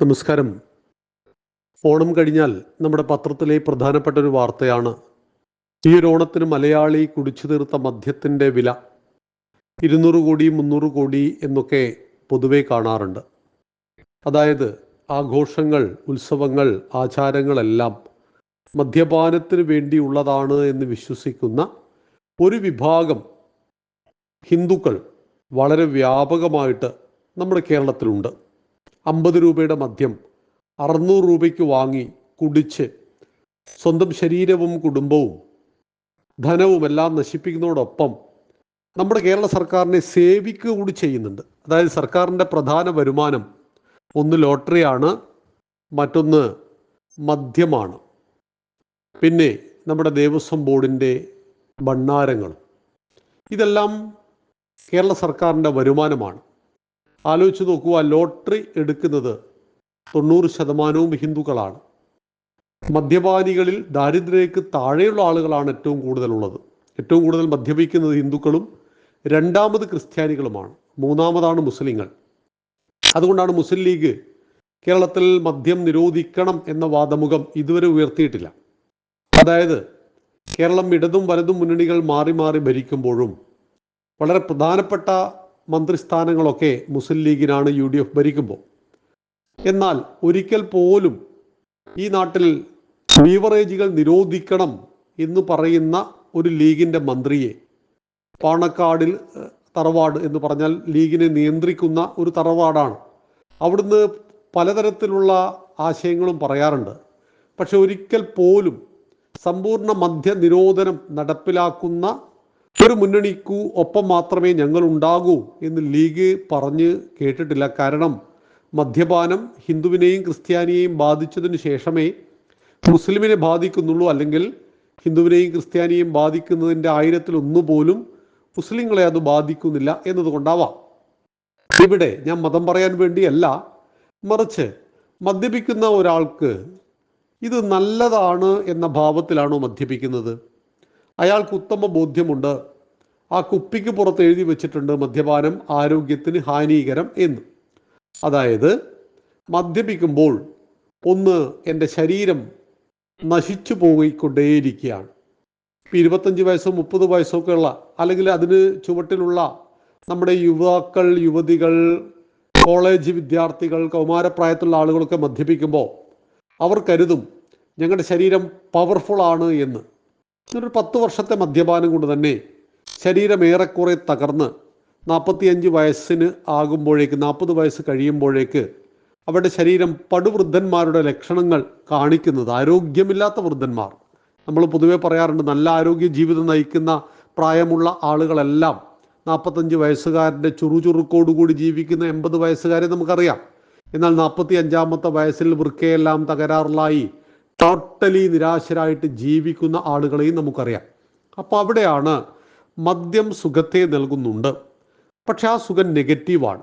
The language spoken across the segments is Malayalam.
നമസ്കാരം. ഓണം കഴിഞ്ഞാൽ നമ്മുടെ പത്രത്തിലെ പ്രധാനപ്പെട്ട ഒരു വാർത്തയാണ്. ഈ ഒരു ഓണത്തിന് മലയാളി കുടിച്ചു തീർത്ത മദ്യത്തിന്റെ വില ഇരുന്നൂറ് കോടി മുന്നൂറ് കോടി എന്നൊക്കെ പൊതുവെ കാണാറുണ്ട്. അതായത് ആഘോഷങ്ങൾ ഉത്സവങ്ങൾ ആചാരങ്ങളെല്ലാം മദ്യപാനത്തിന് വേണ്ടിയുള്ളതാണ് എന്ന് വിശ്വസിക്കുന്ന ഒരു വിഭാഗം ഹിന്ദുക്കൾ വളരെ വ്യാപകമായിട്ട് നമ്മുടെ കേരളത്തിലുണ്ട്. അമ്പത് രൂപയുടെ മദ്യം അറുന്നൂറ് രൂപയ്ക്ക് വാങ്ങി കുടിച്ച് സ്വന്തം ശരീരവും കുടുംബവും ധനവും എല്ലാം നശിപ്പിക്കുന്നതോടൊപ്പം നമ്മുടെ കേരള സർക്കാരിനെ സേവിക്കുക കൂടി ചെയ്യുന്നുണ്ട്. അതായത് സർക്കാരിന്റെ പ്രധാന വരുമാനം ഒന്ന് ലോട്ടറിയാണ് മറ്റൊന്ന് മദ്യമാണ്. പിന്നെ നമ്മുടെ ദേവസ്വം ബോർഡിന്റെ ഭണ്ണാരങ്ങൾ ഇതെല്ലാം കേരള സർക്കാരിന്റെ വരുമാനമാണ്. ആലോചിച്ച് നോക്കുക ലോട്ടറി എടുക്കുന്നത് തൊണ്ണൂറ് ശതമാനവും ഹിന്ദുക്കളാണ്. മദ്യപാനികളിൽ ദാരിദ്ര്യക്ക് താഴെയുള്ള ആളുകളാണ് ഏറ്റവും കൂടുതലുള്ളത്. ഏറ്റവും കൂടുതൽ മദ്യപിക്കുന്നത് ഹിന്ദുക്കളും രണ്ടാമത് ക്രിസ്ത്യാനികളുമാണ്. മൂന്നാമതാണ് മുസ്ലിങ്ങൾ. അതുകൊണ്ടാണ് മുസ്ലിം ലീഗ് കേരളത്തിൽ മദ്യം നിരോധിക്കണം എന്ന വാദമുഖം ഇതുവരെ ഉയർത്തിയിട്ടില്ല. അതായത് കേരളം ഇടതും വലതും മുന്നണികൾ മാറി മാറി ഭരിക്കുമ്പോഴും വളരെ പ്രധാനപ്പെട്ട മന്ത്രിസ്ഥാനങ്ങളൊക്കെ മുസ്ലിം ലീഗിനാണ് യു ഡി എഫ് ഭരിക്കുമ്പോൾ. എന്നാൽ ഒരിക്കൽ പോലും ഈ നാട്ടിൽ ബീവറേജുകൾ നിരോധിക്കണം എന്ന് പറയുന്ന ഒരു ലീഗിന്റെ മന്ത്രിയെ പാണക്കാടിൽ തറവാട് എന്ന് പറഞ്ഞാൽ ലീഗിനെ നിയന്ത്രിക്കുന്ന ഒരു തറവാടാണ്. അവിടുന്ന് പലതരത്തിലുള്ള ആശയങ്ങളും പറയാറുണ്ട്. പക്ഷെ ഒരിക്കൽ പോലും സമ്പൂർണ മദ്യ നിരോധനം നടപ്പിലാക്കുന്ന ഒരു മുന്നണിക്കു ഒപ്പം മാത്രമേ ഞങ്ങൾ ഉണ്ടാകൂ എന്ന് ലീഗ് പറഞ്ഞ് കേട്ടിട്ടില്ല. കാരണം മദ്യപാനം ഹിന്ദുവിനെയും ക്രിസ്ത്യാനിയെയും ബാധിച്ചതിന് ശേഷമേ മുസ്ലിമിനെ ബാധിക്കുന്നുള്ളൂ. അല്ലെങ്കിൽ ഹിന്ദുവിനെയും ക്രിസ്ത്യാനിയെയും ബാധിക്കുന്നതിന്റെ ആയിരത്തിൽ ഒന്നുപോലും മുസ്ലിങ്ങളെ അത് ബാധിക്കുന്നില്ല എന്നതുകൊണ്ടാവാം. ഇവിടെ ഞാൻ മതം പറയാൻ വേണ്ടിയല്ല മറിച്ച് മദ്യപിക്കുന്ന ഒരാൾക്ക് ഇത് നല്ലതാണ് എന്ന ഭാവത്തിലാണോ മദ്യപിക്കുന്നത്? അയാൾക്ക് ഉത്തമ ബോധ്യമുണ്ട്. ആ കുപ്പിക്ക് പുറത്ത് എഴുതി വെച്ചിട്ടുണ്ട് മദ്യപാനം ആരോഗ്യത്തിന് ഹാനികരം എന്ന്. അതായത് മദ്യപിക്കുമ്പോൾ ഒന്ന് എന്റെ ശരീരം നശിച്ചു പോയിക്കൊണ്ടേയിരിക്കുകയാണ്. ഇപ്പം ഇരുപത്തഞ്ച് വയസ്സോ മുപ്പത് വയസ്സോ ഒക്കെ ഉള്ള അല്ലെങ്കിൽ അതിന് ചുവട്ടിലുള്ള നമ്മുടെ യുവാക്കൾ യുവതികൾ കോളേജ് വിദ്യാർത്ഥികൾ കൗമാരപ്രായത്തിലുള്ള ആളുകളൊക്കെ മദ്യപിക്കുമ്പോൾ അവർ കരുതും ഞങ്ങളുടെ ശരീരം പവർഫുൾ ആണ് എന്ന്. ഒരു പത്ത് വർഷത്തെ മദ്യപാനം കൊണ്ട് തന്നെ ശരീരം ഏറെക്കുറെ തകർന്ന് നാൽപ്പത്തിയഞ്ച് വയസ്സിന് ആകുമ്പോഴേക്ക് നാൽപ്പത് വയസ്സ് കഴിയുമ്പോഴേക്ക് അവരുടെ ശരീരം പടുവൃദ്ധന്മാരുടെ ലക്ഷണങ്ങൾ കാണിക്കുന്നത് ആരോഗ്യമില്ലാത്ത വൃദ്ധന്മാർ. നമ്മൾ പൊതുവെ പറയാറുണ്ട് നല്ല ആരോഗ്യ ജീവിതം നയിക്കുന്ന പ്രായമുള്ള ആളുകളെല്ലാം നാൽപ്പത്തഞ്ച് വയസ്സുകാരന്റെ ചുറുചുറുക്കോടുകൂടി ജീവിക്കുന്ന എൺപത് വയസ്സുകാരെ നമുക്കറിയാം. എന്നാൽ നാൽപ്പത്തി അഞ്ചാമത്തെ വയസ്സിൽ വൃക്കയെല്ലാം തകരാറിലായി. ടോട്ടലി നിരാശരായിട്ട് ജീവിക്കുന്ന ആളുകളെയും നമുക്കറിയാം. അപ്പോൾ അവിടെയാണ് മദ്യം സുഖത്തെ നൽകുന്നുണ്ട്. പക്ഷെ ആ സുഖം നെഗറ്റീവാണ്.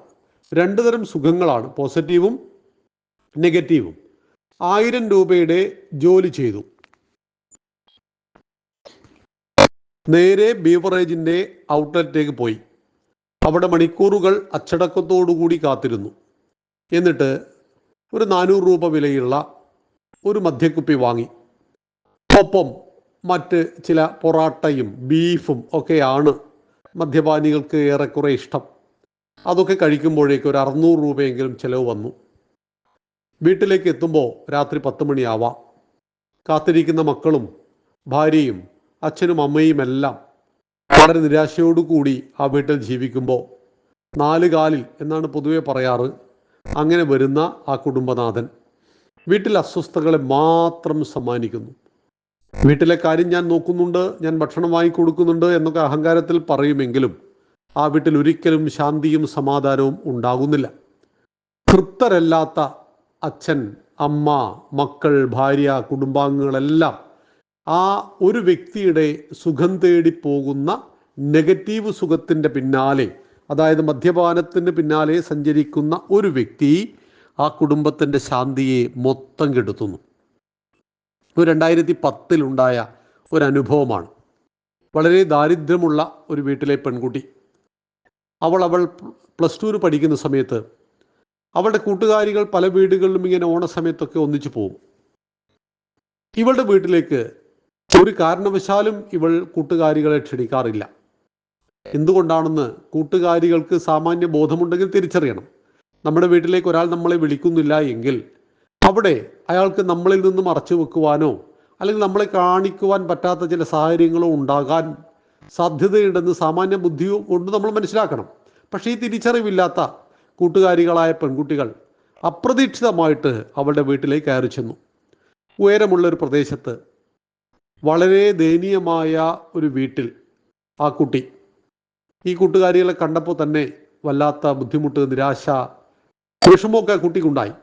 രണ്ടു തരം സുഖങ്ങളാണ്. പോസിറ്റീവും നെഗറ്റീവും. ആയിരം രൂപയുടെ ജോലി ചെയ്തു. നേരെ ബീവറേജിന്റെ ഔട്ട്ലെറ്റിലേക്ക് പോയി. അവിടെ മണിക്കൂറുകൾ അച്ചടക്കത്തോടുകൂടി കാത്തിരുന്നു. എന്നിട്ട് ഒരു നാനൂറ് രൂപ വിലയുള്ള ഒരു മദ്യക്കുപ്പി വാങ്ങി. ഒപ്പം മറ്റ് ചില പൊറാട്ടയും ബീഫും ഒക്കെയാണ് മദ്യപാനികൾക്ക് ഏറെക്കുറെ ഇഷ്ടം. അതൊക്കെ കഴിക്കുമ്പോഴേക്ക് ഒരു അറുന്നൂറ് രൂപയെങ്കിലും ചിലവ് വന്നു. വീട്ടിലേക്ക് എത്തുമ്പോൾ രാത്രി പത്ത് മണിയാവാം. കാത്തിരിക്കുന്ന മക്കളും ഭാര്യയും അച്ഛനും അമ്മയും എല്ലാം വളരെ നിരാശയോടുകൂടി ആ വീട്ടിൽ ജീവിക്കുമ്പോൾ നാല് കാലിൽ എന്നാണ് പൊതുവെ പറയാറ്. അങ്ങനെ വരുന്ന ആ കുടുംബനാഥൻ. വീട്ടിൽ അസ്വസ്ഥകളെ മാത്രം സമ്മാനിക്കുന്നു. വീട്ടിലെ കാര്യം ഞാൻ നോക്കുന്നുണ്ട് ഞാൻ ഭക്ഷണം വാങ്ങിക്കൊടുക്കുന്നുണ്ട് എന്നൊക്കെ അഹങ്കാരത്തിൽ പറയുമെങ്കിലും ആ വീട്ടിൽ ഒരിക്കലും ശാന്തിയും സമാധാനവും ഉണ്ടാകുന്നില്ല. തൃപ്തരല്ലാത്ത അച്ഛൻ അമ്മ മക്കൾ ഭാര്യ കുടുംബാംഗങ്ങളെല്ലാം ആ ഒരു വ്യക്തിയുടെ സുഖം തേടി പോകുന്ന നെഗറ്റീവ് സുഖത്തിന്റെ പിന്നാലെ അതായത് മദ്യപാനത്തിന് പിന്നാലെ സഞ്ചരിക്കുന്ന ഒരു വ്യക്തി ആ കുടുംബത്തിന്റെ ശാന്തിയെ മൊത്തം കെടുത്തുന്നു. ഒരു രണ്ടായിരത്തി പത്തിലുണ്ടായ ഒരനുഭവമാണ്. വളരെ ദാരിദ്ര്യമുള്ള ഒരു വീട്ടിലെ പെൺകുട്ടി. അവൾ അവൾ പ്ലസ് ടുവിന് പഠിക്കുന്ന സമയത്ത് അവളുടെ കൂട്ടുകാരികൾ പല വീടുകളിലും ഇങ്ങനെ ഓണ സമയത്തൊക്കെ ഒന്നിച്ചു പോകും. ഇവളുടെ വീട്ടിലേക്ക് ഒരു കാരണവശാലും ഇവൾ കൂട്ടുകാരികളെ ക്ഷണിക്കാറില്ല. എന്തുകൊണ്ടാണെന്ന് കൂട്ടുകാരികൾക്ക് സാമാന്യ ബോധമുണ്ടെങ്കിൽ തിരിച്ചറിയണം. നമ്മുടെ വീട്ടിലേക്ക് ഒരാൾ നമ്മളെ വിളിക്കുന്നില്ല എങ്കിൽ അവിടെ അയാൾക്ക് നമ്മളിൽ നിന്ന് മറച്ചു വെക്കുവാനോ അല്ലെങ്കിൽ നമ്മളെ കാണിക്കുവാൻ പറ്റാത്ത ചില സാഹചര്യങ്ങളോ ഉണ്ടാകാൻ സാധ്യതയുണ്ടെന്ന് സാമാന്യ ബുദ്ധിയോ കൊണ്ട് നമ്മൾ മനസ്സിലാക്കണം. പക്ഷേ ഈ തിരിച്ചറിവില്ലാത്ത കൂട്ടുകാരികളായ പെൺകുട്ടികൾ അപ്രതീക്ഷിതമായിട്ട് അവളുടെ വീട്ടിലേക്ക് കയറി ചെന്നു. ഉയരമുള്ള ഒരു പ്രദേശത്ത് വളരെ ദയനീയമായ ഒരു വീട്ടിൽ ആ കുട്ടി. ഈ കൂട്ടുകാരികളെ കണ്ടപ്പോൾ തന്നെ വല്ലാത്ത ബുദ്ധിമുട്ട് നിരാശ വിഷമമൊക്കെ ആ കുട്ടിക്കുണ്ടായി.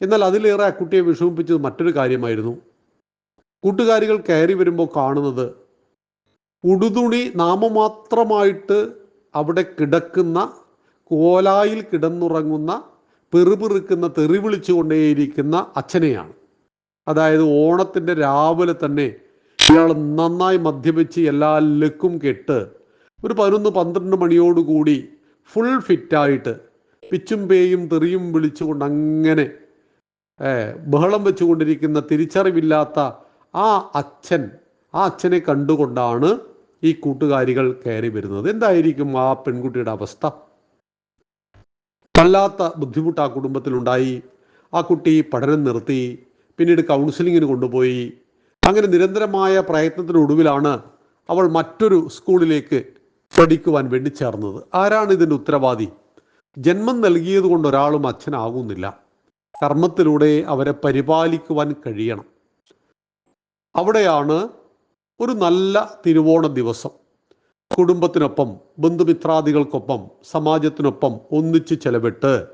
എന്നാൽ അതിലേറെ ആ കുട്ടിയെ വിഷമിപ്പിച്ചത് മറ്റൊരു കാര്യമായിരുന്നു. കൂട്ടുകാരികൾ കയറി വരുമ്പോൾ കാണുന്നത് ഉടുതുണി നാമമാത്രമായിട്ട് അവിടെ കിടക്കുന്ന കോലായിൽ കിടന്നുറങ്ങുന്ന പെറുപിറുക്കുന്ന തെറി വിളിച്ചുകൊണ്ടേയിരിക്കുന്ന അച്ഛനെയാണ്. അതായത് ഓണത്തിന്റെ രാവിലെ തന്നെ ഇയാൾ നന്നായി മദ്യപിച്ച് എല്ലാ ലക്കും കെട്ട് ഒരു പതിനൊന്ന് പന്ത്രണ്ട് മണിയോടുകൂടി ഫുൾ ഫിറ്റായിട്ട് പിച്ചും പേയും തെറിയും വിളിച്ചുകൊണ്ട് അങ്ങനെ ബഹളം വെച്ചുകൊണ്ടിരിക്കുന്ന തിരിച്ചറിവില്ലാത്ത ആ അച്ഛൻ ആ അച്ഛനെ കണ്ടുകൊണ്ടാണ് ഈ കൂട്ടുകാരികൾ കയറി വരുന്നത്. എന്തായിരിക്കും ആ പെൺകുട്ടിയുടെ അവസ്ഥ? വല്ലാത്ത ബുദ്ധിമുട്ട് ആ കുടുംബത്തിലുണ്ടായി. ആ കുട്ടി പഠനം നിർത്തി പിന്നീട് കൗൺസിലിങ്ങിന് കൊണ്ടുപോയി. അങ്ങനെ നിരന്തരമായ പ്രയത്നത്തിനൊടുവിലാണ് അവൾ മറ്റൊരു സ്കൂളിലേക്ക് പഠിക്കുവാൻ വേണ്ടി ചേർന്നത്. ആരാണ് ഇതിന്റെ ഉത്തരവാദി? ജന്മം നൽകിയത് കൊണ്ട് ഒരാളും അച്ഛനാകുന്നില്ല. കർമ്മത്തിലൂടെ അവരെ പരിപാലിക്കുവാൻ കഴിയണം. അവിടെയാണ് ഒരു നല്ല തിരുവോണ ദിവസം. കുടുംബത്തിനൊപ്പം ബന്ധുമിത്രാദികൾക്കൊപ്പം സമാജത്തിനൊപ്പം ഒന്നിച്ച് ചെലവിട്ട്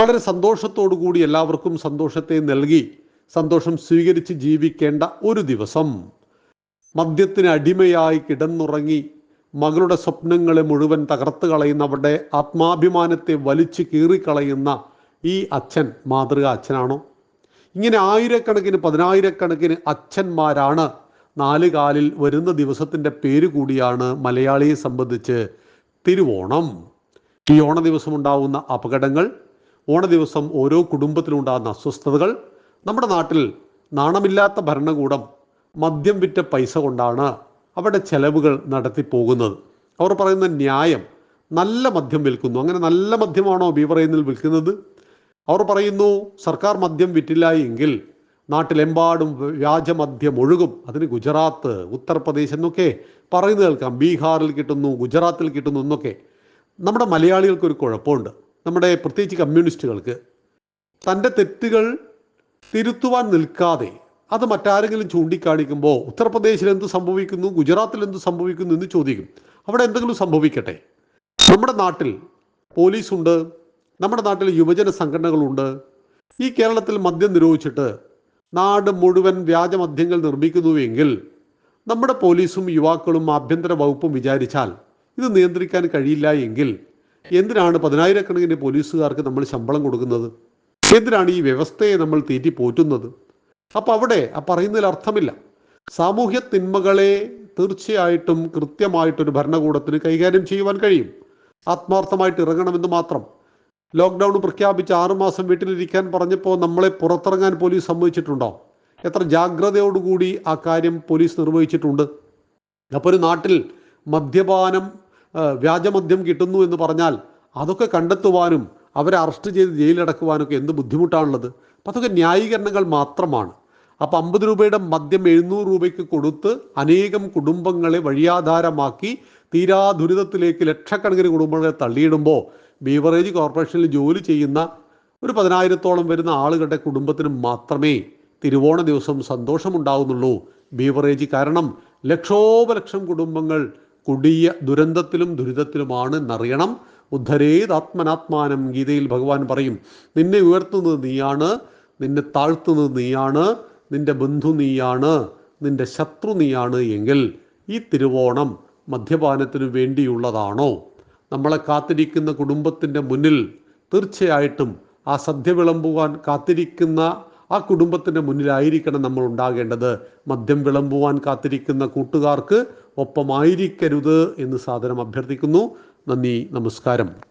വളരെ സന്തോഷത്തോടു കൂടി എല്ലാവർക്കും സന്തോഷത്തെ നൽകി സന്തോഷം സ്വീകരിച്ച് ജീവിക്കേണ്ട ഒരു ദിവസം. മദ്യത്തിന് അടിമയായി കിടന്നുറങ്ങി മകളുടെ സ്വപ്നങ്ങളെ മുഴുവൻ തകർത്ത് കളയുന്ന അവരുടെ ആത്മാഭിമാനത്തെ വലിച്ചു കീറിക്കളയുന്ന ഈ അച്ഛൻ മാതൃക അച്ഛനാണോ? ഇങ്ങനെ ആയിരക്കണക്കിന് പതിനായിരക്കണക്കിന് അച്ഛന്മാരാണ് നാല് കാലിൽ വരുന്ന ദിവസത്തിന്റെ പേര് കൂടിയാണ് മലയാളിയെ സംബന്ധിച്ച് തിരുവോണം. ഈ ഓണ ദിവസം ഉണ്ടാകുന്ന അപകടങ്ങൾ ഓണ ദിവസം ഓരോ കുടുംബത്തിലുണ്ടാകുന്ന അസ്വസ്ഥതകൾ നമ്മുടെ നാട്ടിൽ നാണമില്ലാത്ത ഭരണകൂടം മദ്യം വിറ്റ പൈസ കൊണ്ടാണ് അവിടെ ചെലവുകൾ നടത്തി പോകുന്നത് അവർ പറയുന്ന ന്യായം നല്ല മദ്യം വിൽക്കുന്നു. അങ്ങനെ നല്ല മദ്യമാണോ ബീവറയിൽ വിൽക്കുന്നത്? അവർ പറയുന്നു സർക്കാർ മദ്യം വിറ്റില്ല എങ്കിൽ നാട്ടിലെമ്പാടും വ്യാജമദ്യം ഒഴുകും. അതിന് ഗുജറാത്ത് ഉത്തർപ്രദേശ് എന്നൊക്കെ പറയുന്നത് കേൾക്കാം. ബീഹാറിൽ കിട്ടുന്നു ഗുജറാത്തിൽ കിട്ടുന്നു എന്നൊക്കെ. നമ്മുടെ മലയാളികൾക്ക് ഒരു കുഴപ്പമുണ്ട്. നമ്മുടെ പ്രത്യേകിച്ച് കമ്മ്യൂണിസ്റ്റുകൾക്ക് തന്റെ തെറ്റുകൾ തിരുത്തുവാൻ നിൽക്കാതെ അത് മറ്റാരെങ്കിലും ചൂണ്ടിക്കാണിക്കുമ്പോൾ ഉത്തർപ്രദേശിൽ എന്ത് സംഭവിക്കുന്നു ഗുജറാത്തിൽ എന്ത് സംഭവിക്കുന്നു എന്ന് ചോദിക്കും. അവിടെ എന്തെങ്കിലും സംഭവിക്കട്ടെ? നമ്മുടെ നാട്ടിൽ പോലീസുണ്ട് നമ്മുടെ നാട്ടിൽ യുവജന സംഘടനകളുണ്ട്. ഈ കേരളത്തിൽ മദ്യം നിരോധിച്ചിട്ട് നാട് മുഴുവൻ വ്യാജമദ്യങ്ങൾ നിർമ്മിക്കുന്നുവെങ്കിൽ നമ്മുടെ പോലീസും യുവാക്കളും ആഭ്യന്തര വകുപ്പും വിചാരിച്ചാൽ ഇത് നിയന്ത്രിക്കാൻ കഴിയില്ല എങ്കിൽ എന്തിനാണ് പതിനായിരക്കണക്കിന് പോലീസുകാർക്ക് നമ്മൾ ശമ്പളം കൊടുക്കുന്നത്? എന്തിനാണ് ഈ വ്യവസ്ഥയെ നമ്മൾ തീറ്റി പോറ്റുന്നത് അപ്പം അവിടെ ആ പറയുന്നതിൽ അർത്ഥമില്ല. സാമൂഹ്യ തിന്മകളെ തീർച്ചയായിട്ടും കൃത്യമായിട്ടൊരു ഭരണകൂടത്തിന് കൈകാര്യം ചെയ്യുവാൻ കഴിയും. ആത്മാർത്ഥമായിട്ട് ഇറങ്ങണമെന്ന് മാത്രം. ലോക്ക്ഡൗൺ പ്രഖ്യാപിച്ച് ആറുമാസം വീട്ടിലിരിക്കാൻ പറഞ്ഞപ്പോൾ നമ്മളെ പുറത്തിറങ്ങാൻ പോലീസ് സമ്മതിച്ചിട്ടുണ്ടോ? എത്ര ജാഗ്രതയോടുകൂടി ആ കാര്യം പോലീസ് നിർവഹിച്ചിട്ടുണ്ട്? അപ്പോൾ ഒരു നാട്ടിൽ മദ്യപാനം വ്യാജമദ്യം കിട്ടുന്നു എന്ന് പറഞ്ഞാൽ അതൊക്കെ കണ്ടെത്തുവാനും അവരെ അറസ്റ്റ് ചെയ്ത് ജയിലിലടക്കുവാനൊക്കെ എന്ത് ബുദ്ധിമുട്ടാണുള്ളത്? അപ്പം അതൊക്കെ ന്യായീകരണങ്ങൾ മാത്രമാണ്. അപ്പം അമ്പത് രൂപയുടെ മദ്യം എഴുന്നൂറ് രൂപയ്ക്ക് കൊടുത്ത് അനേകം കുടുംബങ്ങളെ വഴിയാധാരമാക്കി തീരാ ദുരിതത്തിലേക്ക് ലക്ഷക്കണക്കിന് കുടുംബങ്ങളെ തള്ളിയിടുമ്പോൾ ബീവറേജ് കോർപ്പറേഷനിൽ ജോലി ചെയ്യുന്ന ഒരു പതിനായിരത്തോളം വരുന്ന ആളുകളുടെ കുടുംബത്തിന് മാത്രമേ തിരുവോണ ദിവസം സന്തോഷമുണ്ടാകുന്നുള്ളൂ ബീവറേജ് കാരണം ലക്ഷോപലക്ഷം കുടുംബങ്ങൾ കൊടിയ ദുരന്തത്തിലും ദുരിതത്തിലുമാണ് എന്നറിയണം. ഉദ്ധരേത് ആത്മനാത്മാനം ഗീതയിൽ ഭഗവാൻ പറയും നിന്നെ ഉയർത്തുന്നത് നീയാണ് നിന്നെ താഴ്ത്തുന്നത് നീയാണ് നിന്റെ ബന്ധു നീയാണ് നിന്റെ ശത്രു നീയാണ് എങ്കിൽ ഈ തിരുവോണം മദ്യപാനത്തിനു വേണ്ടിയുള്ളതാണോ? നമ്മളെ കാത്തിരിക്കുന്ന കുടുംബത്തിന്റെ മുന്നിൽ തീർച്ചയായിട്ടും ആ സദ്യ വിളമ്പുവാൻ കാത്തിരിക്കുന്ന ആ കുടുംബത്തിന്റെ മുന്നിലായിരിക്കണം നമ്മൾ ഉണ്ടാകേണ്ടത്. മദ്യം വിളമ്പുവാൻ കാത്തിരിക്കുന്ന കൂട്ടുകാർക്ക് ഒപ്പമായിരിക്കരുത് എന്ന് സാധനം അഭ്യർത്ഥിക്കുന്നു. നന്ദി നമസ്കാരം.